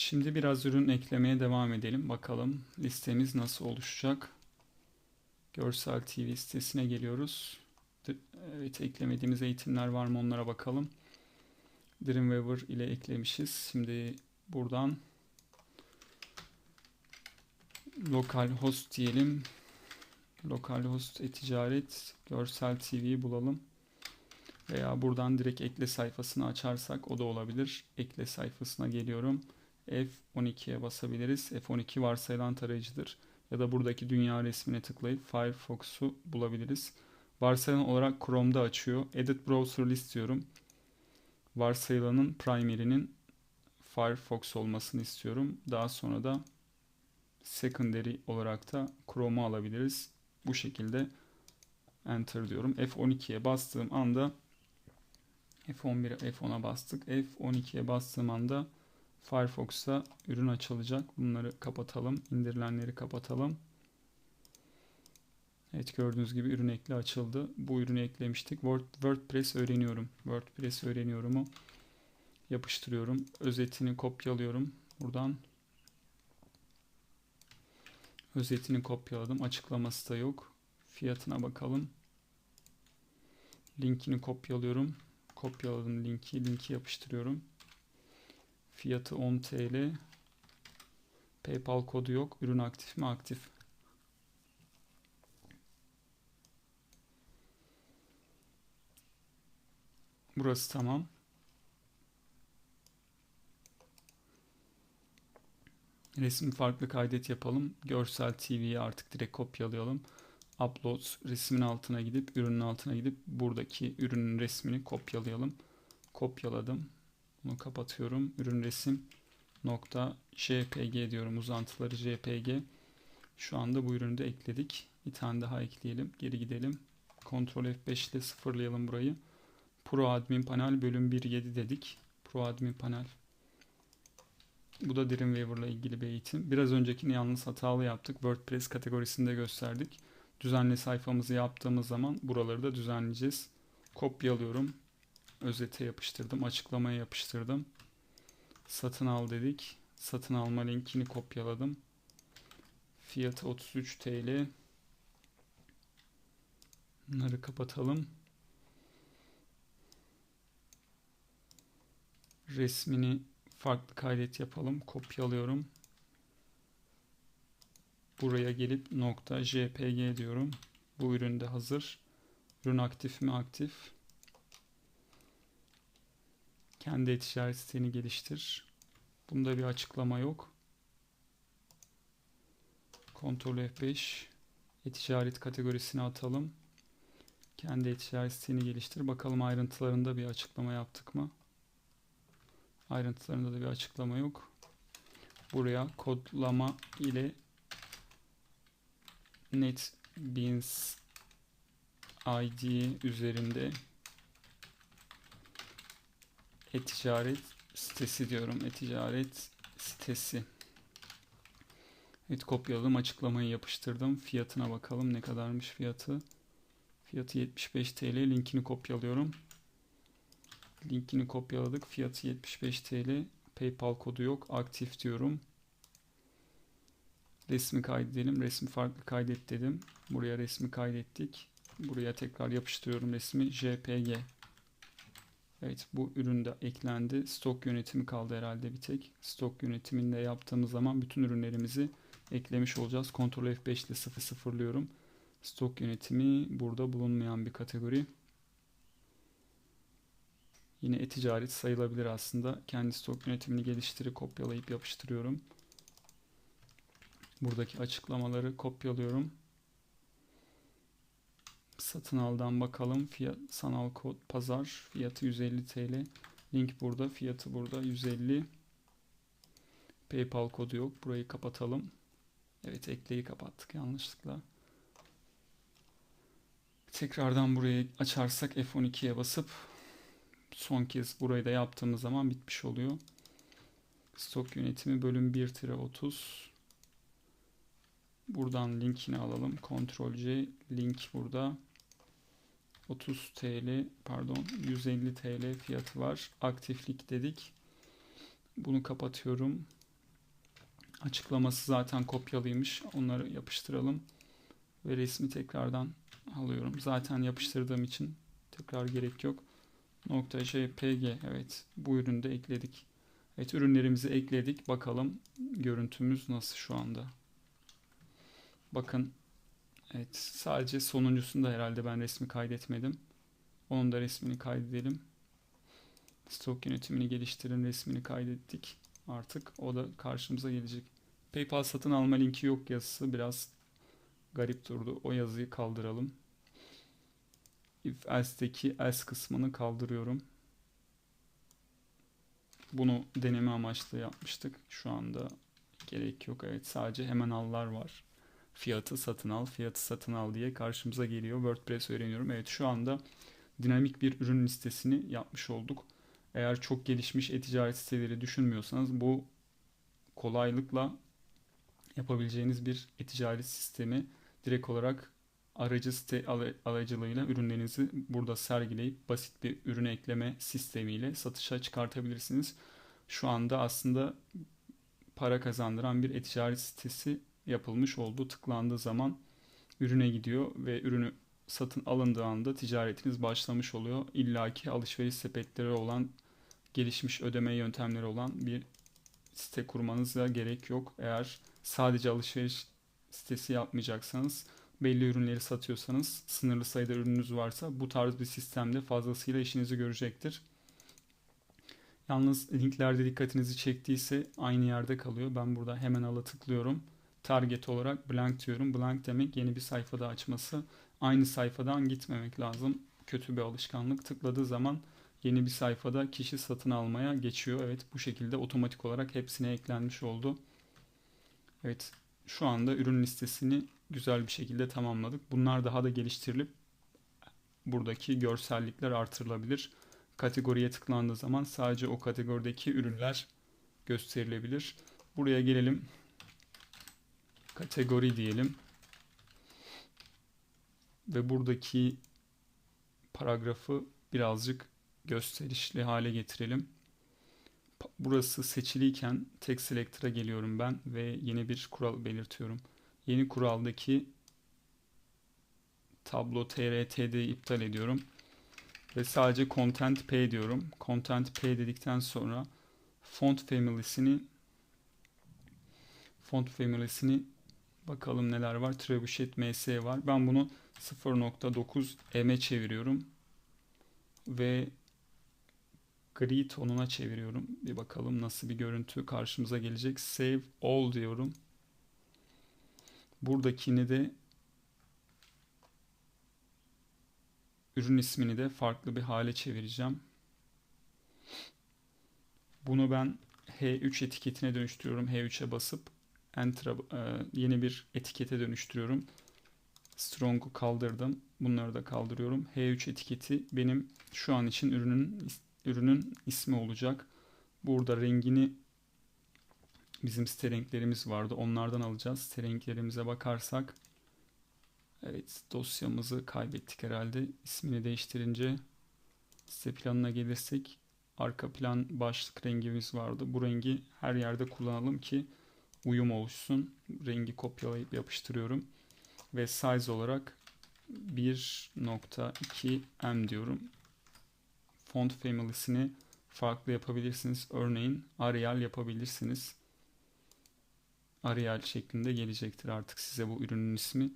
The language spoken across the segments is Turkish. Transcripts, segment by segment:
Şimdi biraz ürün eklemeye devam edelim. Bakalım listemiz nasıl oluşacak. Görsel TV sitesine geliyoruz. Evet eklemediğimiz eğitimler var mı onlara bakalım. Dreamweaver ile eklemişiz. Şimdi buradan lokal host diyelim. Lokal host e-ticaret görsel TV'yi bulalım. Veya buradan direkt ekle sayfasını açarsak o da olabilir. Ekle sayfasına geliyorum. F12'ye basabiliriz. F12 varsayılan tarayıcıdır. Ya da buradaki dünya resmine tıklayıp Firefox'u bulabiliriz. Varsayılan olarak Chrome'da açıyor. Edit Browser List diyorum. Varsayılanın primary'nin Firefox olmasını istiyorum. Daha sonra da secondary olarak da Chrome'u alabiliriz. Bu şekilde enter diyorum. F12'ye bastığım anda F11'e F10'a bastık. F12'ye bastığım anda Firefox'ta ürün açılacak. Bunları kapatalım. İndirilenleri kapatalım. Evet gördüğünüz gibi ürün ekli açıldı. Bu ürünü eklemiştik. Word, WordPress öğreniyorum. WordPress öğreniyorumu yapıştırıyorum. Özetini kopyalıyorum. Buradan özetini kopyaladım. Açıklaması da yok. Fiyatına bakalım. Linkini kopyalıyorum. Kopyaladım linki. Linki yapıştırıyorum. Fiyatı 10 TL. PayPal kodu yok. Ürün aktif mi? Aktif. Burası tamam. Resim farklı kaydet yapalım. Görsel TV'yi artık direkt kopyalayalım. Upload resmin altına gidip ürünün altına gidip buradaki ürünün resmini kopyalayalım. Kopyaladım. Bunu kapatıyorum. Ürün resim nokta jpg diyorum. Uzantıları jpg. Şu anda bu ürünü de ekledik. Bir tane daha ekleyelim. Geri gidelim. Ctrl F5 ile sıfırlayalım burayı. Pro Admin Panel bölüm 1.7 dedik. Pro Admin Panel. Bu da Dreamweaver ile ilgili bir eğitim. Biraz öncekini yalnız hatalı yaptık. WordPress kategorisinde gösterdik. Düzenli sayfamızı yaptığımız zaman buraları da düzenleyeceğiz. Kopyalıyorum. Özete yapıştırdım. Açıklamaya yapıştırdım. Satın al dedik. Satın alma linkini kopyaladım. Fiyatı 33 TL. Bunları kapatalım. Resmini farklı kaydet yapalım. Kopyalıyorum. Buraya gelip nokta jpg diyorum. Bu üründe hazır. Ürün aktif mi? Aktif. Kendi e-ticaret siteni geliştir. Bunda bir açıklama yok. Ctrl F5 e-ticaret kategorisine atalım. Kendi e-ticaret siteni geliştir. Bakalım ayrıntılarında bir açıklama yaptık mı? Ayrıntılarında da bir açıklama yok. Buraya kodlama ile NetBeans ID üzerinde e-ticaret sitesi diyorum. E-ticaret sitesi. Evet kopyaladım. Açıklamayı yapıştırdım. Fiyatına bakalım. Ne kadarmış fiyatı. Fiyatı 75 TL. Linkini kopyalıyorum. Linkini kopyaladık. Fiyatı 75 TL. PayPal kodu yok. Aktif diyorum. Resmi kaydedelim. Resmi farklı kaydet dedim. Buraya resmi kaydettik. Buraya tekrar yapıştırıyorum resmi. JPG. Evet bu ürün de eklendi. Stok yönetimi kaldı herhalde bir tek. Stok yönetiminde yaptığımız zaman bütün ürünlerimizi eklemiş olacağız. Ctrl F5 ile sıfır sıfırlıyorum. Stok yönetimi burada bulunmayan bir kategori. Yine e-ticaret sayılabilir aslında. Kendi stok yönetimini geliştirip kopyalayıp yapıştırıyorum. Buradaki açıklamaları kopyalıyorum. Satın aldan bakalım. Fiyat, sanal kod pazar fiyatı 150 TL. Link burada, fiyatı burada 150. PayPal kodu yok. Burayı kapatalım. Evet ekleyi kapattık yanlışlıkla. Tekrardan burayı açarsak F12'ye basıp son kez burayı da yaptığımız zaman bitmiş oluyor. Stok yönetimi bölüm 1-30 Buradan linkini alalım. Ctrl C link burada. 30 TL pardon 150 TL fiyatı var. Aktiflik dedik. Bunu kapatıyorum. Açıklaması zaten kopyalıymış. Onları yapıştıralım. Ve resmi tekrardan alıyorum. Zaten yapıştırdığım için tekrar gerek yok. Nokta .jpg evet bu ürünü de ekledik. Evet ürünlerimizi ekledik. Bakalım görüntümüz nasıl şu anda. Bakın evet sadece sonuncusunda herhalde ben resmi kaydetmedim. Onun da resmini kaydedelim. Stok yönetimini geliştirin resmini kaydettik. Artık o da karşımıza gelecek. PayPal satın alma linki yok yazısı biraz garip durdu. O yazıyı kaldıralım. If else'deki else kısmını kaldırıyorum. Bunu deneme amaçlı yapmıştık. Şu anda gerek yok. Evet sadece hemen allar var. Fiyatı satın al, fiyatı satın al diye karşımıza geliyor. WordPress öğreniyorum. Evet şu anda dinamik bir ürün listesini yapmış olduk. Eğer çok gelişmiş e-ticaret siteleri düşünmüyorsanız bu kolaylıkla yapabileceğiniz bir e-ticaret sistemi direkt olarak aracı site aracılığıyla ürünlerinizi burada sergileyip basit bir ürün ekleme sistemiyle satışa çıkartabilirsiniz. Şu anda aslında para kazandıran bir e-ticaret sitesi yapılmış oldu. Tıklandığı zaman ürüne gidiyor ve ürünü satın alındığı anda ticaretiniz başlamış oluyor. İlla ki alışveriş sepetleri olan gelişmiş ödeme yöntemleri olan bir site kurmanıza gerek yok. Eğer sadece alışveriş sitesi yapmayacaksanız belli ürünleri satıyorsanız sınırlı sayıda ürününüz varsa bu tarz bir sistemde fazlasıyla işinizi görecektir. Yalnız linklerde dikkatinizi çektiyse aynı yerde kalıyor. Ben burada hemen ala tıklıyorum. Target olarak blank diyorum. Blank demek yeni bir sayfada açması. Aynı sayfadan gitmemek lazım. Kötü bir alışkanlık. Tıkladığı zaman yeni bir sayfada kişi satın almaya geçiyor. Evet bu şekilde otomatik olarak hepsine eklenmiş oldu. Evet şu anda ürün listesini güzel bir şekilde tamamladık. Bunlar daha da geliştirilip buradaki görsellikler artırılabilir. Kategoriye tıklandığı zaman sadece o kategorideki ürünler gösterilebilir. Buraya gelelim. Kategori diyelim. Ve buradaki paragrafı birazcık gösterişli hale getirelim. Burası seçiliyken tek selector'a geliyorum ben ve yeni bir kural belirtiyorum. Yeni kuraldaki tablo trtd'yi iptal ediyorum. Ve sadece content p diyorum. Content p dedikten sonra font family'sini font family'sini bakalım neler var. Trebuchet ms var. Ben bunu 0.9 m'e çeviriyorum. Ve gri tonuna çeviriyorum. Bir bakalım nasıl bir görüntü karşımıza gelecek. Save all diyorum. Buradakini de ürün ismini de farklı bir hale çevireceğim. Bunu ben H3 etiketine dönüştürüyorum. H3'e basıp Enter e, yeni bir etikete dönüştürüyorum. Strong'u kaldırdım. Bunları da kaldırıyorum. H3 etiketi benim şu an için ürünün ürünün ismi olacak. Burada rengini bizim site renklerimiz vardı. Onlardan alacağız. Site renklerimize bakarsak evet dosyamızı kaybettik herhalde. İsmini değiştirince site planına gelirsek arka plan başlık rengimiz vardı. Bu rengi her yerde kullanalım ki uyum oluşsun. Rengi kopyalayıp yapıştırıyorum. Ve size olarak 1.2 M diyorum font family'sini farklı yapabilirsiniz. Örneğin Arial yapabilirsiniz. Arial şeklinde gelecektir artık size bu ürünün ismi.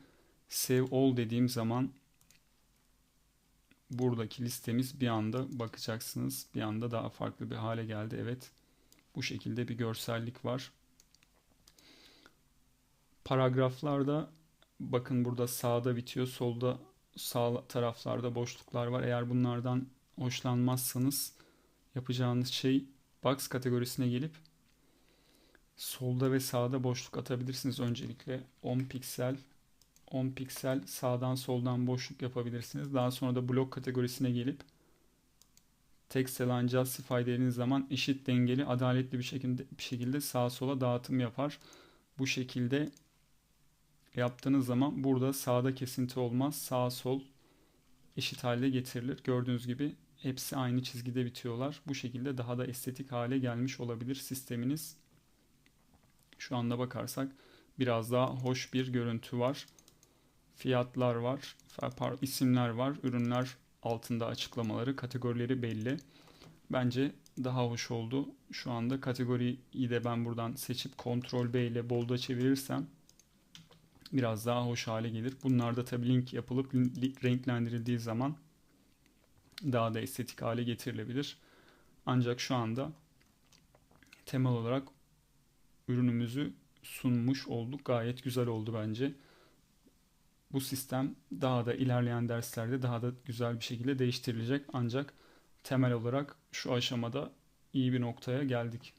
Save all dediğim zaman buradaki listemiz bir anda bakacaksınız. Bir anda daha farklı bir hale geldi. Evet. Bu şekilde bir görsellik var. Paragraflarda bakın burada sağda bitiyor. Solda sağ taraflarda boşluklar var. Eğer bunlardan hoşlanmazsanız yapacağınız şey box kategorisine gelip solda ve sağda boşluk atabilirsiniz öncelikle 10 piksel 10 piksel sağdan soldan boşluk yapabilirsiniz. Daha sonra da blok kategorisine gelip text align justify dediğiniz zaman eşit dengeli adaletli bir şekilde bir şekilde sağa sola dağıtım yapar. Bu şekilde yaptığınız zaman burada sağda kesinti olmaz. Sağ sol eşit halde getirilir. Gördüğünüz gibi hepsi aynı çizgide bitiyorlar. Bu şekilde daha da estetik hale gelmiş olabilir sisteminiz. şu anda bakarsak biraz daha hoş bir görüntü var. Fiyatlar var, isimler var, ürünler altında açıklamaları, kategorileri belli. Bence daha hoş oldu. Şu anda kategoriyi de ben buradan seçip Ctrl B ile bolda çevirirsem biraz daha hoş hale gelir. Bunlar da tabii link yapılıp renklendirildiği zaman daha da estetik hale getirilebilir. Ancak şu anda temel olarak ürünümüzü sunmuş olduk. Gayet güzel oldu bence. Bu sistem daha da ilerleyen derslerde daha da güzel bir şekilde değiştirilecek. Ancak temel olarak şu aşamada iyi bir noktaya geldik.